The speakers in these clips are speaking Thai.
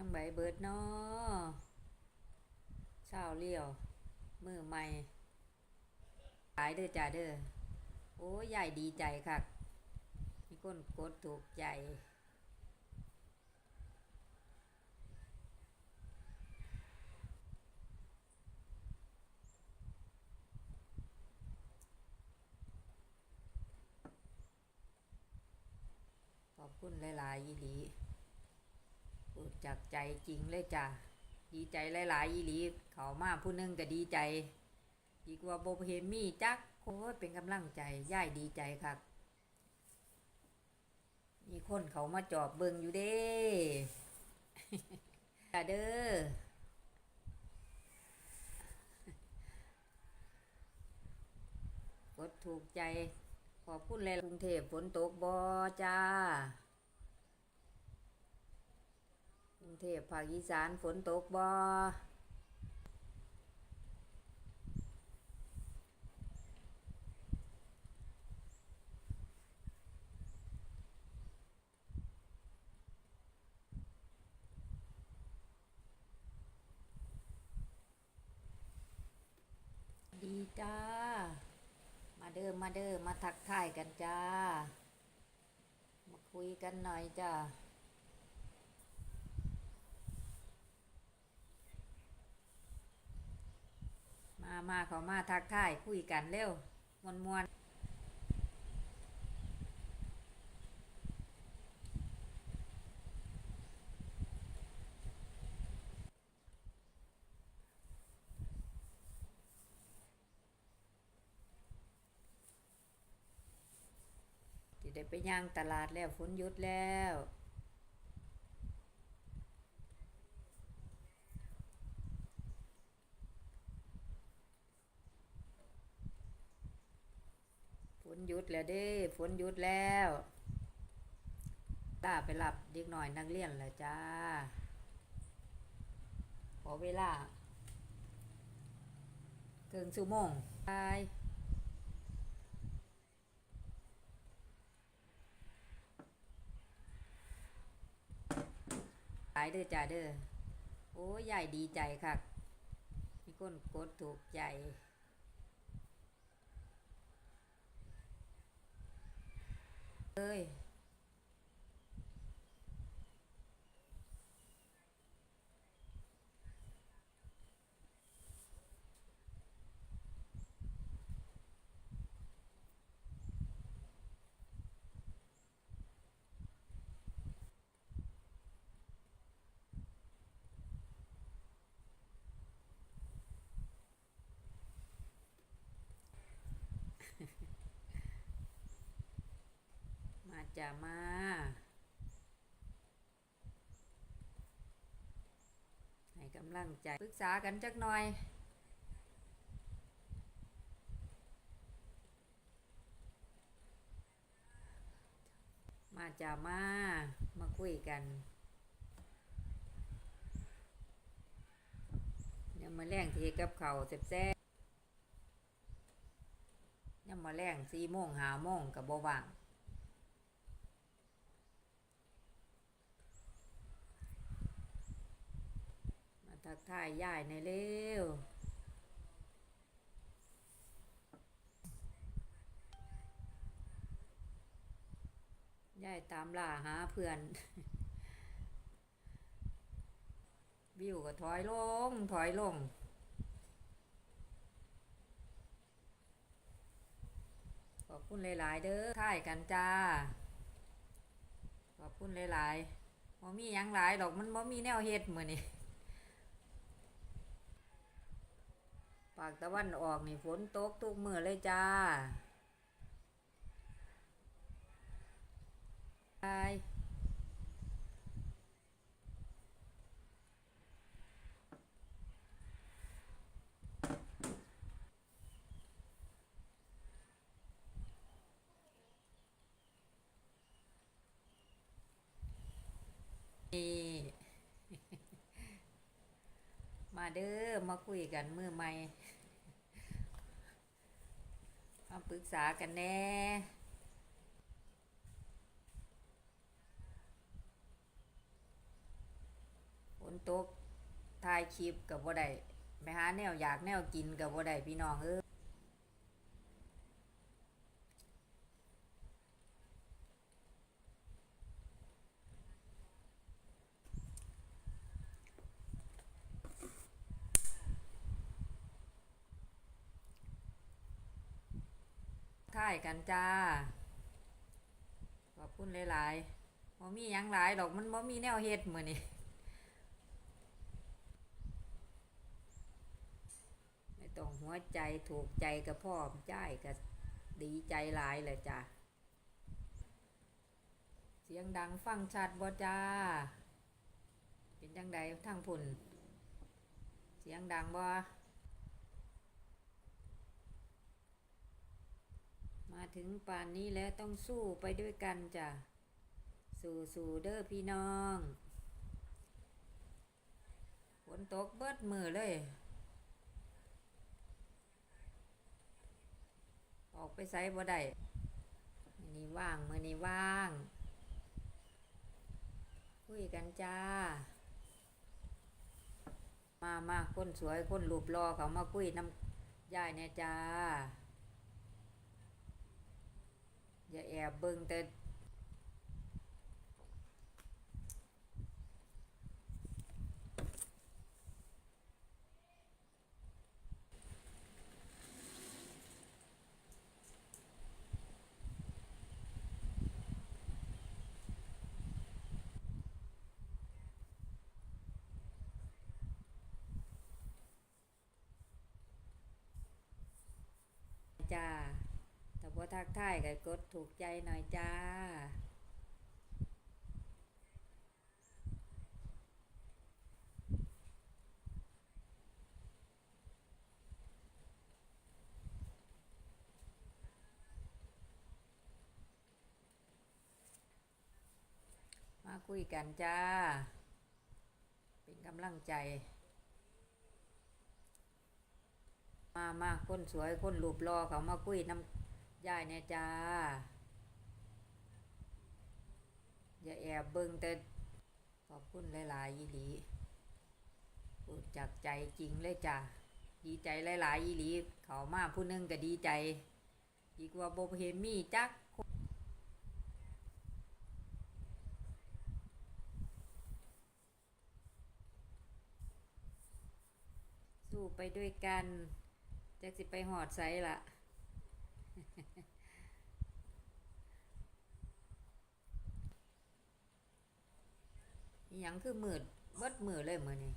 จังใบเบิดเนาะเช้าเลี้ยว มือใหม่ขายเด้อจ้าเด้อ โอ้ยใหญ่ดีใจคักมีคนกดถูกใจขอบคุณหลายๆอีหลี พูดจากใจจริงเลยจ้ะดีใจหลายๆอีหลีเขามาผู้นึงก็ดีใจดีกว่าโบเฮนมี่จักโอ้ยเป็นกำลังใจย่ายดีใจครับมีคนเขามาจอบเบิงอยู่เด้จ้าเด้อกดถูกใจ ขอบคุณเลยกรุงเทพฝนตกบอจ้าก รุงเทพภาคอีสานฝนตกบอดีจ้า มาเด้อมาเด้อมาทักทายกันจ้า มาคุยกันหน่อยจ้า มามาเขามาทักทายคุยกันเร็วมวนมวนที่ได้ไปย่างตลาดแล้วฝนหยุดแล้ว หยุดแล้วเด้ฝนหยุดแล้วตาไปรับเด็กหน่อยนักเรียนแล้วจ้า ขอเวลาเกินชั่วโมงไปขายเด้อจ้าเด้อ โอ้ยใหญ่ดีใจค่ะมีคนกดถูกใจ เลยมา จ้ามาให้กำลังใจปรึกษากันจักหน่อยมาจ้ามา มาคุยกันเดี๋ยมาแรงเทกับเขาวแซ่บๆยังมาแรงสี่โมงหาโมงกับบว่าง มาทั กทายยายในเร็วยายตามล่าหาเพื่อน วิวก็ถอยลง ถอยลงขอบคุณหลาย ๆ เด้อท่ายกันจ้า ขอบคุณหลายๆบ่มียังหลายดอกมันบ่มีแนวเฮ็ดมื้อนี้ ปากตะวันออกนี่ฝนตกทุกมือเลยจ้าบายนี่ มา เด้อมาคุยกันมือใหม่มาปรึกษากันแน่ตกถ่ายคลิปกับบ่ได้ไปหาแนวอยากแนวกินกับบ่ได้พี่น้องเอ้ กันจ้า ขอบคุณหลายๆบ่มียังหลายดอกมันบ่มีแนวเฮ็ดมือนี้ไม่ต้องหัวใจถูกใจกับพ่อมใจายก็ดีใจหลายเลยจ้ะเสียงดังฟังชัดบ่จ้า เป็นจังใดทั้งพุ่นเสียงดังบ่ มาถึงป่านนี้แล้วต้องสู้ไปด้วยกันจ้ะ สู้สู้เด้อพี่น้องฝนตกเบิดมือเลยออกไปไสบ่ได้มือนี้ว่าง มือนี้ว่าง คุยกันจ้า มามาคนสวยคนรูปรอเขามาคุยน้ำยายเนี่ยจ้า อย่าแอ ว่าทักทายก็กดถูกใจหน่อยจ้า มาคุยกันจ้า เป็นกำลังใจมามาคนสวยคนรูปรอเขามาคุยน้ำ ยายเนี่ยจ้า อย่าแอบเบิ่งแต่ขอบคุณหลาย ๆ อีหลีพูดจากใจจริงเลยจ้าดีใจหลาย ๆ อีหลี เขามาผู้นึงก็ดีใจดีกว่าโบเห็นมีจักคสู้ไปด้วยกันจักสิไปหอดไซละ ยังคือมืดเบิดมือเลยมือนี่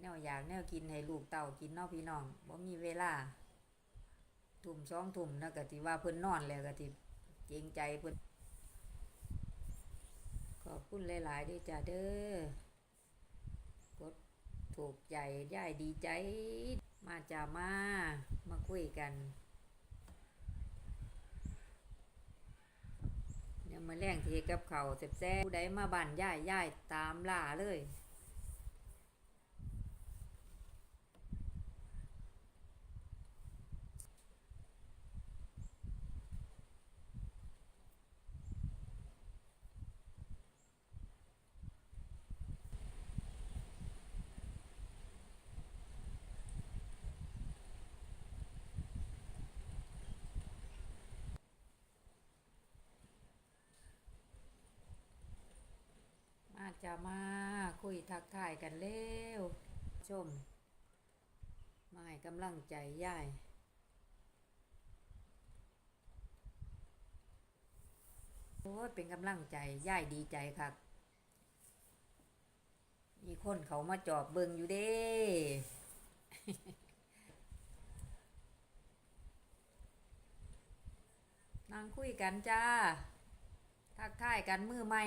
แนวอยากแนวกินให้ลูกเต่ากินนอกพี่น้องบ่มีเวลาทุ่มสองทุ่มนะกะติว่าเพิ่นนอนแล้วกะติเกงใจเพิ่นขอบคุณหลายๆด้วยจ้าเด้อกดถูกใจย่ายดีใจ มาจ้ามา มาคุยกันเดี๋ยมาแรงเทกับเขาแซ่บๆผู้ใดมาบ้านย่ายย่ายตามล่าเลย จะมาคุยทักทายกันเร็วชม มาให้กำลังใจย่ายโอ้เป็นกำลังใจย่ายดีใจครับมีคนเขามาจอบเบิงอยู่เด้นั่งคุยกันจ้า ทักทายกันมือใหม่